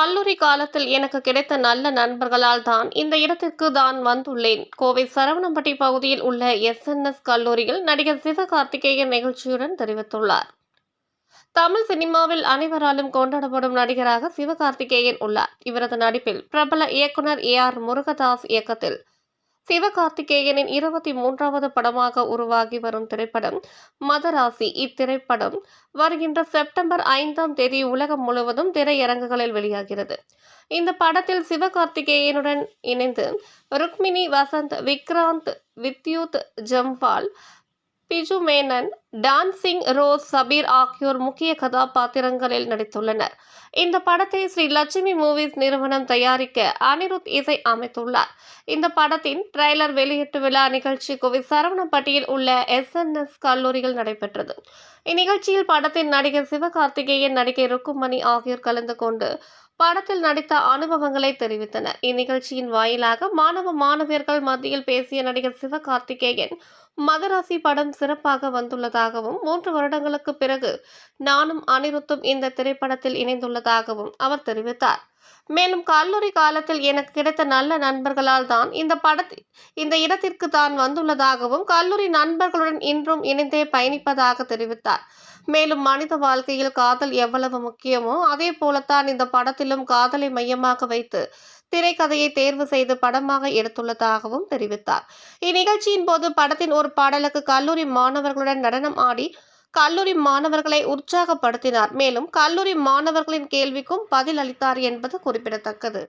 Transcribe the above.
கல்லூரி காலத்தில் எனக்கு கிடைத்த நல்ல நண்பர்களால் தான் இந்த இடத்திற்கு தான் வந்துள்ளேன். கோவை சரவணம்பட்டி பகுதியில் உள்ள எஸ்என்எஸ் கல்லூரியில் நடிகர் சிவகார்த்திகேயன் நிகழ்ச்சியுடன் தெரிவித்துள்ளார். தமிழ் சினிமாவில் அனைவராலும் கொண்டாடப்படும் நடிகராக சிவகார்த்திகேயன் உள்ளார். இவரது நடிப்பில் பிரபல இயக்குனர் ஏ ஆர் முருகதாஸ் இயக்கத்தில் சிவகார்த்திகேயனின் இருபத்தி மூன்றாவது படமாக உருவாகி வரும் திரைப்படம் மதராசி. இத்திரைப்படம் வருகின்ற செப்டம்பர் ஐந்தாம் தேதி உலகம் முழுவதும் திரையரங்குகளில் வெளியாகிறது. இந்த படத்தில் சிவகார்த்திகேயனுடன் இணைந்து ருக்மிணி வசந்த் விக்ராந்த் வித்யுத் ஜம்பால் பிஜு மேனன் டான்சிங் ரோஸ் சபீர் ஆகியோர் முக்கிய கதாபாத்திரங்களில் நடித்துள்ளனர். இந்த படத்தை ஸ்ரீ லட்சுமி மூவிஸ் நிறுவனம் தயாரிக்க அனிருத் இசை அமைத்துள்ளார். இந்த படத்தின் ட்ரெய்லர் வெளியீட்டு விழா நிகழ்ச்சி கோவை சரவணப்பட்டியில் உள்ள எஸ்என்எஸ் கல்லூரியில் நடைபெற்றது. இந்நிகழ்ச்சியில் படத்தின் நடிகர் சிவகார்த்திகேயன் நடிகை ருக்குமணி ஆகியோர் கலந்து கொண்டு படத்தில் நடித்த அனுபவங்களை தெரிவித்தனர். இந்நிகழ்ச்சியின் வாயிலாக மாணவ மாணவியர்கள் மத்தியில் பேசிய நடிகர் சிவகார்த்திகேயன் மகராசி படம் சிறப்பாக வந்துள்ளதாகவும் மூன்று வருடங்களுக்கு பிறகு நானும் அனிருத்தும் இந்த திரைப்படத்தில் இணைந்துள்ளதாகவும் அவர் தெரிவித்தார். மேலும் கல்லூரி காலத்தில் எனக்கு கிடைத்த நல்ல நண்பர்களால் தான் இந்த படத்தை இந்த இடத்திற்கு தான் வந்துள்ளதாகவும் கல்லூரி நண்பர்களுடன் இன்றும் இணைந்தே பயணிப்பதாக தெரிவித்தார். மேலும் மனித வாழ்க்கையில் காதல் எவ்வளவு முக்கியமோ அதே போலத்தான் இந்த படத்திலும் காதலை மையமாக வைத்து திரைக்கதையை தேர்வு செய்து படமாக எடுத்துள்ளதாகவும் தெரிவித்தார். இந்நிகழ்ச்சியின் போது படத்தின் ஒரு பாடலுக்கு கல்லூரி மாணவர்களுடன் நடனம் ஆடி கல்லூரி மாணவர்களை உற்சாகப்படுத்தினார். மேலும் கல்லூரி மாணவர்களின் கேள்விக்கும் பதில் அளித்தார் என்பது குறிப்பிடத்தக்கது.